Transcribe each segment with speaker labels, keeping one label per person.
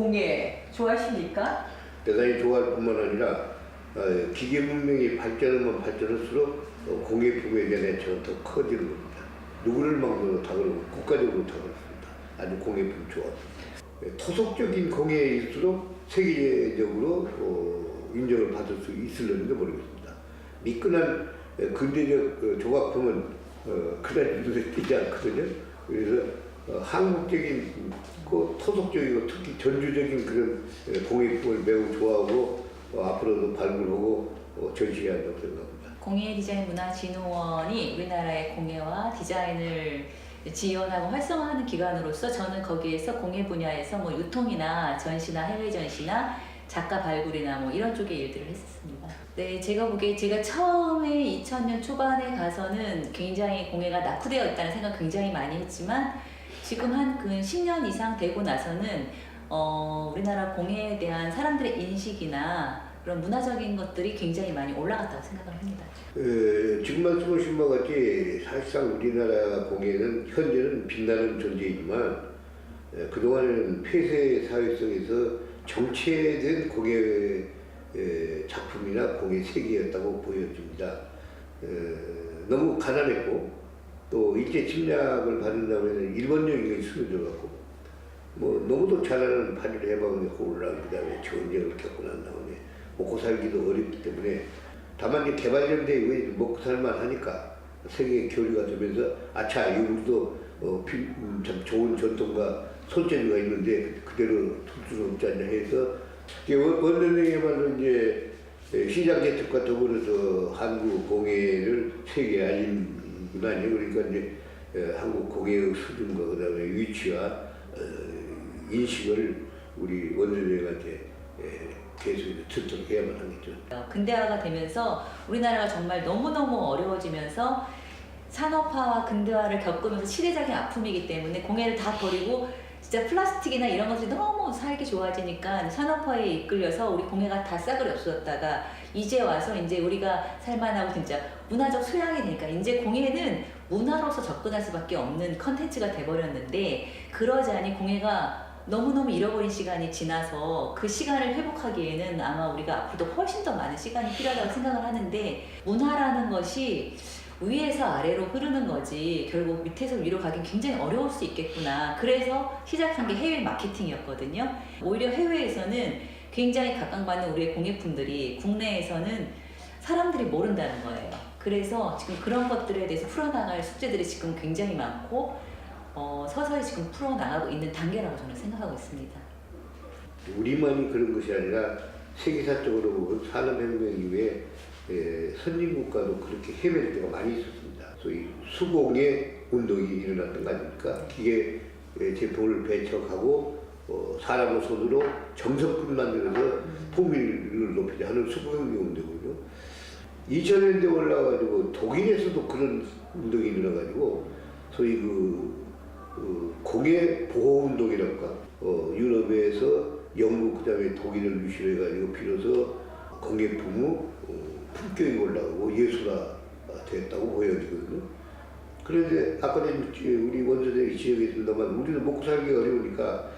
Speaker 1: 또 공예 좋아하십니까?
Speaker 2: 대단히 좋아할 뿐만 아니라 어, 기계 문명이 발전하면 발전할수록 어, 공예품에 대한 애착은 더 커지는 겁니다. 누구를 막론로 다 그러고 국가적으로 다 그렇습니다. 아주 공예품 좋아합니다. 예, 토속적인 공예일수록 세계적으로 어, 인정을 받을 수 있을는지 모르겠습니다. 미끈한 예, 근대적 어, 조각품은 어, 그다지 눈에 띄지 않거든요. 그래서 어, 한국적인 그 토속적이고 특히 전주적인 그런 예, 공예품을 매우 좋아하고 어, 앞으로도 발굴하고 어, 전시해야 한다고 생각합니다.
Speaker 1: 공예 디자인 문화 진흥원이 우리나라의 공예와 디자인을 지원하고 활성화하는 기관으로서 저는 거기에서 공예 분야에서 뭐 유통이나 전시나 해외 전시나 작가 발굴이나 뭐 이런 쪽의 일들을 했었습니다. 네, 제가 보기에 제가 처음에 2000년 초반에 가서는 굉장히 공예가 낙후되어 있다는 생각 굉장히 많이 했지만 지금 한그 10년 이상 되고 나서는 어, 우리나라 공예에 대한 사람들의 인식이나 그런 문화적인 것들이 굉장히 많이 올라갔다고 생각을 합니다.
Speaker 2: 에, 지금 말씀하신 바와 같이 사실상 우리나라 공예는 현재는 빛나는 존재이지만 에, 그동안에는 폐쇄 사회 속에서 정체된 공예 에, 작품이나 공예 세계였다고 보여집니다. 에, 너무 가난했고 또 일제 침략을 받는다고 해서 수를 들어갔고 뭐 너무도 잘하는 파리를 해방하고 올라온 그 다음에 전쟁을 겪고 난 다음에 먹고 살기도 어렵기 때문에 다만 이제 개발된 왜 먹고 살만 하니까 세계 교류가 되면서 아차 이 우리도 어, 비- 음, 참 좋은 전통과 손재주가 있는데 그대로 둘 수는 없지 않냐 해서 이게 원- 원내대회말로 이제 에, 시장 개척과 더불어서 한국 공예를 세계에 알린 문화죠. 그러니까 이제 에, 한국 공예의 수준과 그다음에 위치와 어, 인식을 우리 원내대회한테 계속 듣도록 해야만 하겠죠.
Speaker 1: 어, 근대화가 되면서 우리나라가 정말 너무너무 어려워지면서 산업화와 근대화를 겪으면서 시대적인 아픔이기 때문에 공예를 다 버리고 진짜 플라스틱이나 이런 것들이 너무 살기 좋아지니까 산업화에 이끌려서 우리 공예가 다 싸그리 없어졌다가 이제 와서 이제 우리가 살만하고 진짜 문화적 소양이 되니까 이제 공예는 문화로서 접근할 수밖에 없는 컨텐츠가 돼버렸는데 그러자니 공예가 너무너무 잃어버린 시간이 지나서 그 시간을 회복하기에는 아마 우리가 앞으로도 훨씬 더 많은 시간이 필요하다고 생각을 하는데 문화라는 것이 위에서 아래로 흐르는 거지 결국 밑에서 위로 가긴 굉장히 어려울 수 있겠구나. 그래서 시작한 게 해외 마케팅이었거든요. 오히려 해외에서는 굉장히 각광받는 우리의 공예품들이 국내에서는 사람들이 모른다는 거예요. 그래서 지금 그런 것들에 대해서 풀어나갈 숙제들이 지금 굉장히 많고 어, 서서히 지금 풀어나가고 있는 단계라고 저는 생각하고 있습니다.
Speaker 2: 우리만이 그런 것이 아니라 세계사 적으로 보면 산업혁명 이후에 에, 선진국가도 그렇게 헤맬 때가 많이 있었습니다. 소위 수공의 운동이 일어났던 거 아닙니까? 기계 에, 제품을 배척하고 어, 사람의 손으로 정성껏 만들어서 풍미를 높이자 하는 수공의 운동이거든요. 2000년대 올라가지고 독일에서도 그런 운동이 일어나가지고 소위 그, 그 공예 보호 운동이랄까 어, 유럽에서 영국 그다음에 독일을 유시해 가지고 비로소 공예품의 어, 품격이 올라가고 예술화 됐다고 보여지거든요. 그런데 아까 전 우리 원조대 지역에 있습니다만 우리는 먹고 살기 어려우니까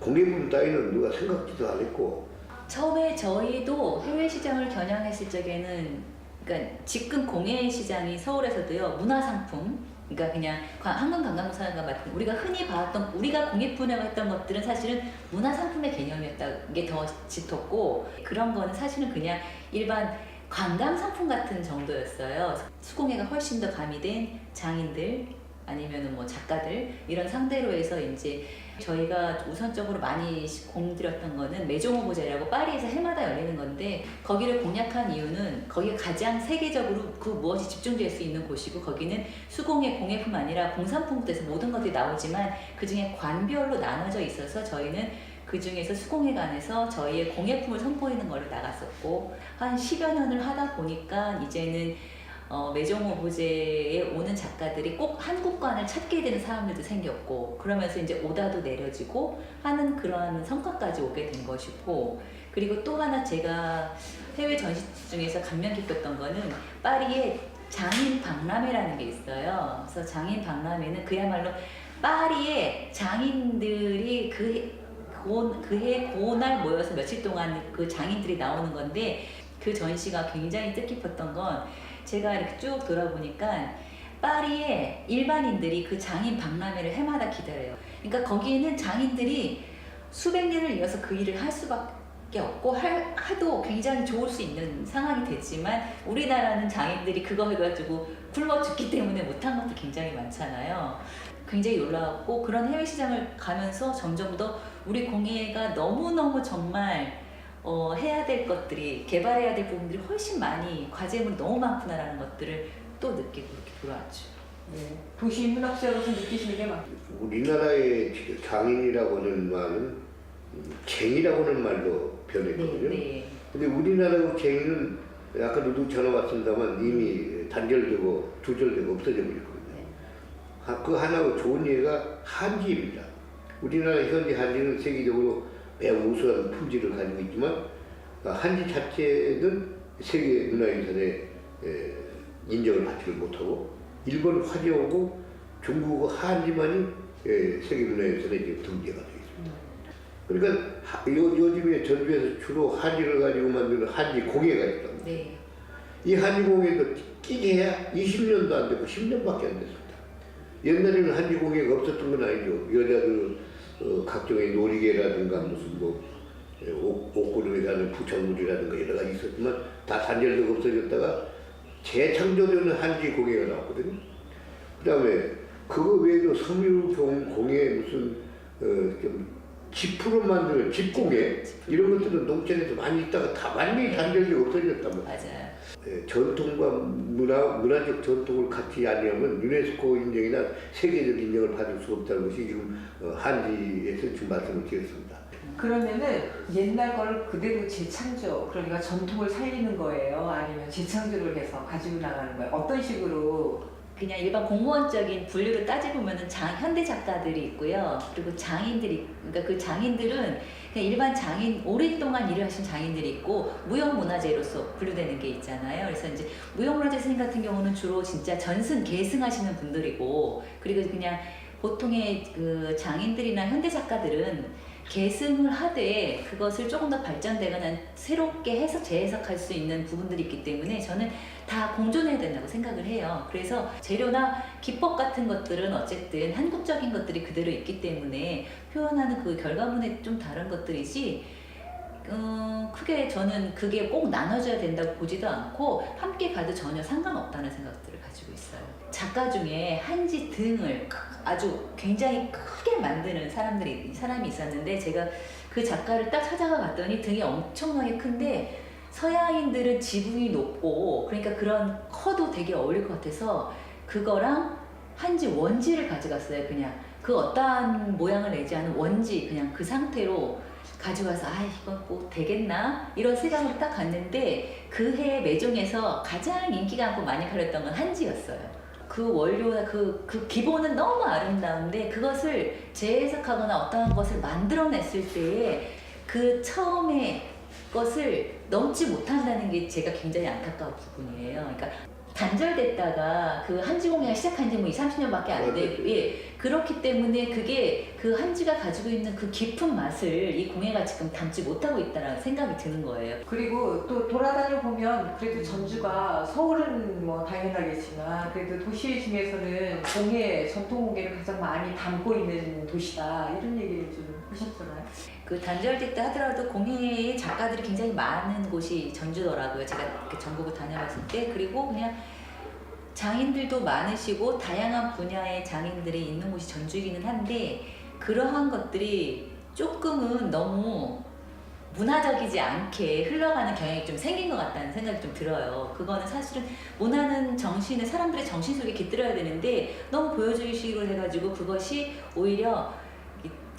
Speaker 2: 공예품 따위는 누가 생각지도 안 했고
Speaker 1: 처음에 저희도 해외 시장을 겨냥했을 적에는 그러니까 지금 공예 시장이 서울에서도요 문화상품 그러니까 그냥 관- 한강 관광사가 맡은 우리가 흔히 봤던 우리가 공예품이라고 했던 것들은 사실은 문화상품의 개념이었다는 게더 짙었고 그런 거는 사실은 그냥 일반 관광 상품 같은 정도였어요. 수공예가 훨씬 더 가미된 장인들 아니면은 뭐 작가들 이런 상대로 해서 이제 저희가 우선적으로 많이 공들였던 거는 메종오보제라고 파리에서 해마다 열리는 건데 거기를 공략한 이유는 거기가 가장 세계적으로 그 무엇이 집중될 수 있는 곳이고 거기는 수공예 공예품 아니라 공산품부터 해서 모든 것들이 나오지만 그 중에 관별로 나눠져 있어서 저희는 그 중에서 수공예관에서 저희의 공예품을 선보이는 거를 나갔었고 한 10여 년을 하다 보니까 이제는 어, 매정호 보제에 오는 작가들이 꼭 한국관을 찾게 되는 사람들도 생겼고 그러면서 이제 오다도 내려지고 하는 그러한 성과까지 오게 된 것이고 그리고 또 하나 제가 해외 전시 중에서 감명 깊었던 거는 파리에 장인 박람회라는 게 있어요. 그래서 장인 박람회는 그야말로 파리에 장인들이 그 고, 그해 그날 모여서 며칠 동안 그 장인들이 나오는 건데 그 전시가 굉장히 뜻깊었던 건 제가 이렇게 쭉 돌아보니까 파리에 일반인들이 그 장인 박람회를 해마다 기다려요. 그러니까 거기에는 장인들이 수백 년을 이어서 그 일을 할 수밖에 없고 할, 하도 굉장히 좋을 수 있는 상황이 됐지만 우리나라는 장인들이 그거 해가지고 굶어 죽기 때문에 못한 것도 굉장히 많잖아요. 굉장히 놀라웠고 그런 해외 시장을 가면서 점점 더 우리 공예가 너무너무 정말 어, 해야 될 것들이 개발해야 될 부분들이 훨씬 많이 과제물이 너무 많구나라는 것들을 또 느끼고 이렇게 돌아왔죠.
Speaker 3: 네. 도시 문학자로서 느끼시는 게 많죠.
Speaker 2: 우리나라의 장인이라고 하는 말은 음, 쟁이라고 하는 말로 변했거든요.
Speaker 1: 네.
Speaker 2: 근데 우리나라 쟁이는 아까도 누 전화 왔습니다만 이미 단절되고 두절되고 없어져 버렸거든요.
Speaker 1: 네.
Speaker 2: 하- 그 하나 좋은 예가 한지입니다. 우리나라 현지 한지는 세계적으로 매우 우수한 품질을 가지고 있지만 아, 한지 자체는 세계 문화유산에 에, 인정을 받지를 못하고 일본 화재오고 중국 한지만이 에, 세계 문화유산에 지금 등재가 되어 있습니다. 그러니까 요, 요즘에 전주에서 주로 한지를 가지고 만드는 한지 공예가 있답니다.
Speaker 1: 네.
Speaker 2: 이 한지 공예도 끼게 해야 20년도 안 되고 10년밖에 안 됐습니다. 옛날에는 한지 공예가 없었던 건 아니죠. 여자들 어, 각종의 놀이개라든가 무슨 뭐 예, 가는 부착물이라든가 여러 가지 있었지만 다 단절되고 없어졌다가 재창조되는 한지 공예가 나왔거든요. 그 다음에 그거 외에도 섬유공 공예 무슨 어, 좀 지프로 만드는 집공예 이런 것들은 농촌에서 많이 있다가 다 완전히 단절되고 없어졌단 말이에요.
Speaker 1: 맞아요.
Speaker 2: 예, 전통과 문화, 문화적 전통을 갖지 아니하면 유네스코 인정이나 세계적 인정을 받을 수 없다는 것이 지금 어, 한지에서 지금 말씀을 드렸습니다.
Speaker 3: 그러면은 옛날 걸 그대로 재창조, 그러니까 전통을 살리는 거예요? 아니면 재창조를 해서 가지고 나가는 거예요? 어떤 식으로?
Speaker 1: 그냥 일반 공무원적인 분류를 따져보면은 장, 현대 작가들이 있고요. 그리고 장인들이, 그러니까 그 장인들은 그냥 일반 장인, 오랫동안 일을 하신 장인들이 있고, 무형문화재로서 분류되는 게 있잖아요. 그래서 이제 무형문화재 선생님 같은 경우는 주로 진짜 전승, 계승하시는 분들이고, 그리고 그냥 보통의 그 장인들이나 현대 작가들은 계승을 하되 그것을 조금 더 발전되거나 새롭게 해석, 재해석할 수 있는 부분들이 있기 때문에 저는 다 공존해야 된다고 생각을 해요. 그래서 재료나 기법 같은 것들은 어쨌든 한국적인 것들이 그대로 있기 때문에 표현하는 그 결과물에 좀 다른 것들이지, 어, 크게 저는 그게 꼭 나눠져야 된다고 보지도 않고 함께 가도 전혀 상관없다는 생각들을 가지고 있어요. 작가 중에 한지 등을 크- 아주 굉장히 크게 만드는 사람들이 사람이 있었는데 제가 그 작가를 딱 찾아가 봤더니 등이 엄청나게 큰데 서양인들은 지붕이 높고 그러니까 그런 커도 되게 어울릴 것 같아서 그거랑 한지 원지를 가져갔어요 그냥 그 어떠한 모양을 내지 않은 원지 그냥 그 상태로 가져가서 아 이건 뭐 되겠나 이런 생각으로 딱 갔는데 그 해 매종에서 가장 인기가 많고 많이 팔렸던 건 한지였어요. 그 원료나 그, 그 기본은 너무 아름다운데 그것을 재해석하거나 어떠한 것을 만들어냈을 때에 그 처음에 것을 넘지 못한다는 게 제가 굉장히 안타까운 부분이에요. 그러니까 단절됐다가 그 한지 공예가 시작한 지 뭐 2, 30년밖에 안 되고 예, 그렇기 때문에 그게 그 한지가 가지고 있는 그 깊은 맛을 이 공예가 지금 담지 못하고 있다는 생각이 드는 거예요.
Speaker 3: 그리고 또 돌아다녀 보면 그래도 전주가 서울은 뭐 당연하겠지만 그래도 도시 중에서는 공예, 전통 공예를 가장 많이 담고 있는 도시다. 이런 얘기를 좀 하셨잖아요.
Speaker 1: 그 단절됐다 하더라도 공예의 작가들이 굉장히 많은 곳이 전주더라고요. 제가 이렇게 전국을 다녀봤을 때 그리고 그냥 장인들도 많으시고 다양한 분야의 장인들이 있는 곳이 전주이기는 한데 그러한 것들이 조금은 너무 문화적이지 않게 흘러가는 경향이 좀 생긴 것 같다는 생각이 좀 들어요. 그거는 사실은 문화는 정신을 사람들의 정신 속에 깃들어야 되는데 너무 보여주기식으로 해가지고 그것이 오히려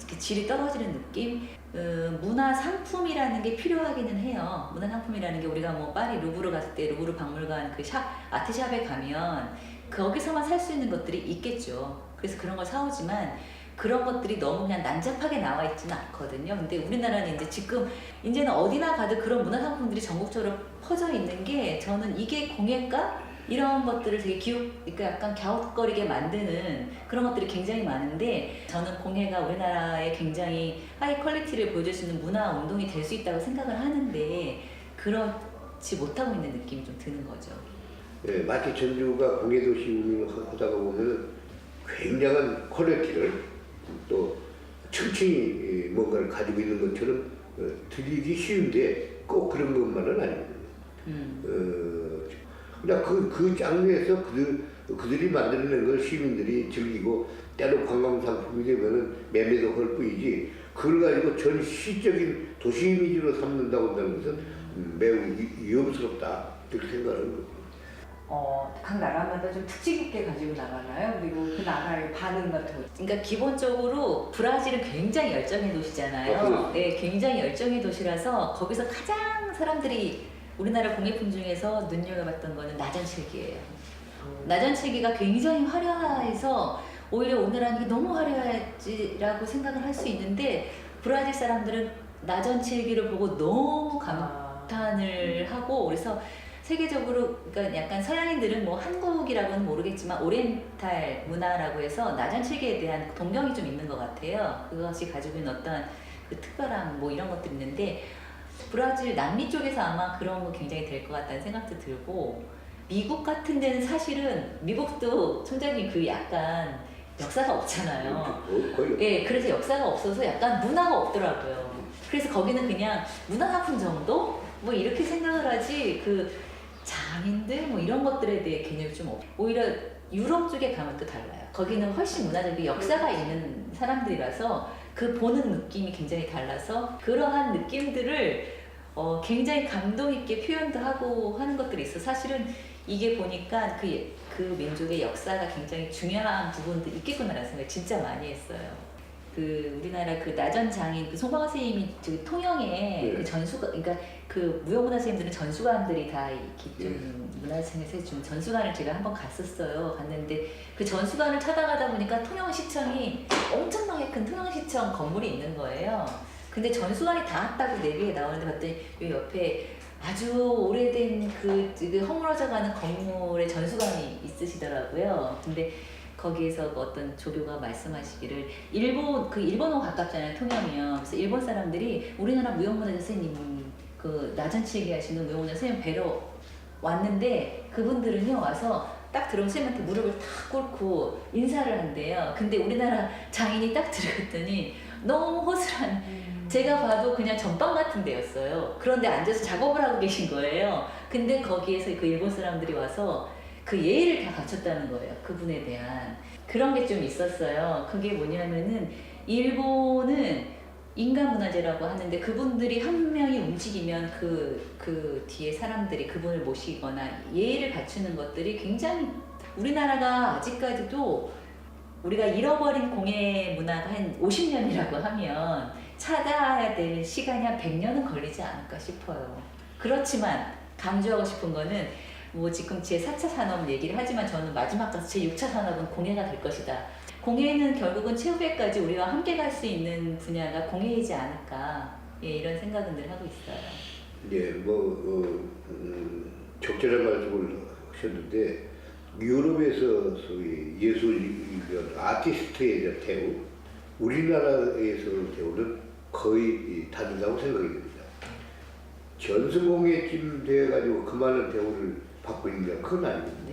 Speaker 1: 이렇게 질이 떨어지는 느낌? 어, 문화 상품이라는 게 필요하기는 해요. 문화 상품이라는 게 우리가 뭐 파리 루브르 갔을 때 루브르 박물관 그 샵, 아트샵에 가면 거기서만 살 수 있는 것들이 있겠죠. 그래서 그런 걸 사오지만 그런 것들이 너무 그냥 난잡하게 나와 있지는 않거든요. 근데 우리나라는 이제 지금 이제는 어디나 가도 그런 문화 상품들이 전국적으로 퍼져 있는 게 저는 이게 공예가 이런 것들을 되게 기웃, 그러니까 약간 갸웃거리게 만드는 그런 것들이 굉장히 많은데 저는 공예가 우리나라에 굉장히 하이 퀄리티를 보여줄 수 있는 문화 운동이 될 수 있다고 생각을 하는데 그렇지 못하고 있는 느낌이 좀 드는 거죠.
Speaker 2: 예, 마치 전주가 공예도시 운영하다가 보면 굉장한 퀄리티를 또 층층이 뭔가를 가지고 있는 것처럼 어, 들리기 쉬운데 꼭 그런 것만은 아닙니다.
Speaker 1: 음.
Speaker 2: 어, 그냥 그, 그 장르에서 그들, 그들이 만들어낸 걸 시민들이 즐기고 때로 관광상품이 되면은 매매도 할 뿐이지 그걸 가지고 전 시적인 도시 이미지로 삼는다고 한다는 것은 음, 매우 위- 위험스럽다 이렇게 생각하는 거죠.
Speaker 3: 어, 각 나라마다 좀 특징 있게 가지고 나가나요? 그리고 그 나라의 반응 같은 거.
Speaker 1: 그러니까 기본적으로 브라질은 굉장히 열정의
Speaker 2: 어,
Speaker 1: 도시잖아요.
Speaker 2: 그렇죠.
Speaker 1: 네, 굉장히 열정의 도시라서 거기서 가장 사람들이 우리나라 공예품 중에서 눈여겨봤던 거는 나전칠기예요. 나전칠기가 굉장히 화려해서 오히려 이게 너무 화려하지라고 생각을 할 수 있는데 브라질 사람들은 나전칠기를 보고 너무 감,
Speaker 3: 아,
Speaker 1: 감탄을 하고 그래서 세계적으로 그러니까 약간 서양인들은 뭐 한국이라고는 모르겠지만 오리엔탈 문화라고 해서 나전칠기에 대한 동경이 좀 있는 것 같아요. 그것이 가지고 있는 어떤 그 특별함 뭐 이런 것들이 있는데 브라질 남미 쪽에서 아마 그런 거 굉장히 될 것 같다는 생각도 들고 미국 같은 데는 사실은 미국도 총장님 그 약간 역사가 없잖아요.
Speaker 2: 어, 거의
Speaker 1: 예, 그래서 역사가 없어서 약간 문화가 없더라고요. 그래서 거기는 그냥 문화상품 정도? 뭐 이렇게 생각을 하지 그 장인들 뭐 이런 것들에 대해 개념이 좀 없. 오히려 유럽 쪽에 가면 또 달라요. 거기는 훨씬 문화적인 역사가 있는 사람들이라서 그 보는 느낌이 굉장히 달라서 그러한 느낌들을 어, 굉장히 감동 있게 표현도 하고 하는 것들이 있어. 사실은 이게 보니까 그, 그 민족의 역사가 굉장히 중요한 부분도 있겠구나라는 생각을 진짜 많이 했어요. 그 우리나라 그 나전 장인 그 송방호 선생님이 저기 통영에
Speaker 2: 네.
Speaker 1: 그 전수가 그러니까 그 무용문화 선생님들은 전수관들이 다 이렇게 좀 문화생에서 좀 전수관을 제가 한번 갔었어요. 갔는데 그 전수관을 찾아가다 보니까 통영시청이 엄청나게 큰 통영시청 건물이 있는 거예요. 근데 전수관이 닿았다고 내비에 나오는데 봤더니 요 옆에 아주 오래된 그, 그 허물어져 가는 건물에 전수관이 있으시더라고요. 근데 거기에서 그 어떤 조교가 말씀하시기를 일본 그 일본하고 가깝잖아요 통영이요. 그래서 일본 사람들이 우리나라 무용문화 선생님 그 나전치기 하시는 무용문화 선생님 뵈러 왔는데 그분들은요 와서 딱 들어온 선생님한테 무릎을 탁 꿇고 인사를 한대요. 근데 우리나라 장인이 딱 들어갔더니 너무 허술한
Speaker 3: 음.
Speaker 1: 제가 봐도 그냥 전방 같은 데였어요. 그런데 앉아서 작업을 하고 계신 거예요. 근데 거기에서 그 일본 사람들이 와서 그 예의를 다 갖췄다는 거예요. 그분에 대한. 그런 게 좀 있었어요. 그게 뭐냐면은 일본은 인간 문화재라고 하는데 그분들이 한 명이 움직이면 그, 그 뒤에 사람들이 그분을 모시거나 예의를 갖추는 것들이 굉장히 우리나라가 아직까지도 우리가 잃어버린 공예 문화가 한 50년이라고 하면 찾아야 될 시간이 한 100년은 걸리지 않을까 싶어요. 그렇지만 강조하고 싶은 거는 뭐 지금 제 4차 산업 얘기를 하지만 저는 마지막 가서 제 6차 산업은 공예가 될 것이다. 공예는 결국은 최후에까지 우리와 함께 갈 수 있는 분야가 공예이지 않을까. 예, 이런 생각은 늘 하고 있어요.
Speaker 2: 예, 뭐 어, 음, 적절한 말씀을 하셨는데 유럽에서 소위 예술 아티스트에 대우, 우리나라에서 대우는 거의 다르다고 생각이 됩니다. 전승공예쯤 돼가지고 그만한 대우를 받고 있는 게 그건 아니거든요.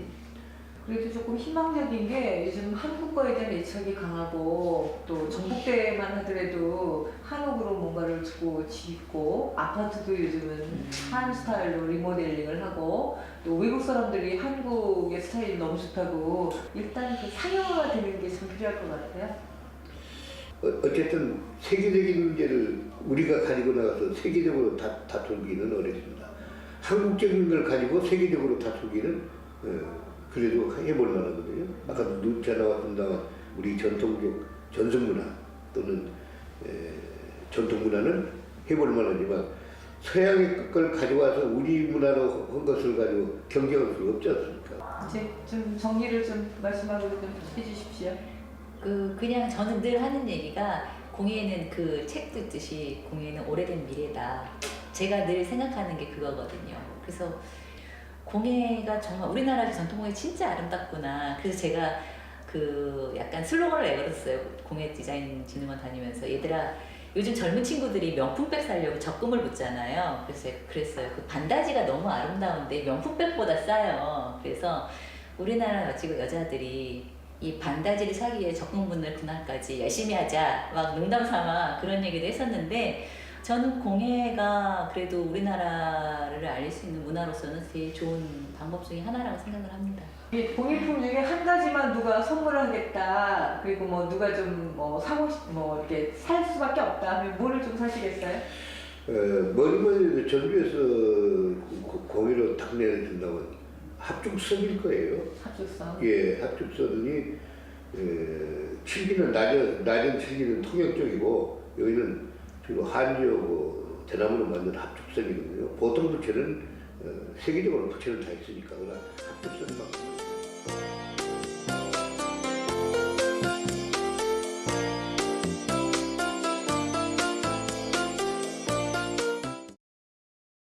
Speaker 3: 그래도 조금 희망적인 게 요즘 한국어에 대한 애착이 강하고 또 전국대만 하더라도 한옥으로 뭔가를 두고 짓고 아파트도 요즘은 한 스타일로 리모델링을 하고 또 외국 사람들이 한국의 스타일이 너무 좋다고 일단 그 상용화가 되는 게좀 필요할 것 같아요.
Speaker 2: 어, 어쨌든 세계적인 문제를 우리가 가지고 나가서 세계적으로 다, 다투기는 어렵습니다. 한국적인 걸 가지고 세계적으로 다투기는 어, 그래도 해볼 만 하거든요. 아까 누차 나왔던 우리 전통적 전승문화 또는 에, 전통문화는 해볼 만 하지만 서양의 걸 가져와서 우리 문화로 한 것을 가지고 경쟁할 수 없지 않습니까?
Speaker 3: 이제 좀 정리를 좀 말씀하고 좀 해주십시오.
Speaker 1: 그 그냥 저는 늘 하는 얘기가 공예는 그 책 듣듯이 공예는 오래된 미래다. 제가 늘 생각하는 게 그거거든요. 그래서 공예가 정말 우리나라 전통공예 진짜 아름답구나. 그래서 제가 그 약간 슬로건을 내걸었어요. 공예 디자인 진흥원 다니면서 얘들아 요즘 젊은 친구들이 명품백 사려고 적금을 붓잖아요. 그래서 제가 그랬어요. 그 반다지가 너무 아름다운데 명품백보다 싸요. 그래서 우리나라 여지고 여자들이 이 반다지를 사기 위해 적금 붓는 그날까지 열심히 하자 막 농담 삼아 그런 얘기도 했었는데 저는 공예가 그래도 우리나라를 알릴 수 있는 문화로서는 되게 좋은 방법 중에 하나라고 생각을 합니다.
Speaker 3: 이 공예품 중에 한 가지만 누가 선물하겠다 그리고 뭐 누가 좀 뭐 사고 싶, 뭐 이렇게 살 수밖에 없다 하면 뭐를 좀 사시겠어요?
Speaker 2: 어, 머리머리 전주에서 고- 공예로 탁 내준다면 합죽선일 거예요.
Speaker 3: 합숙성.
Speaker 2: 예, 합죽선이 에, 칠기는 낮은 낮은 칠기는 통역 쪽이고 여기는 주로 한지하고 대나무로 만든 합죽선이거든요. 보통 부채는 어, 세계적으로 부채는 다 있으니까 합죽선만.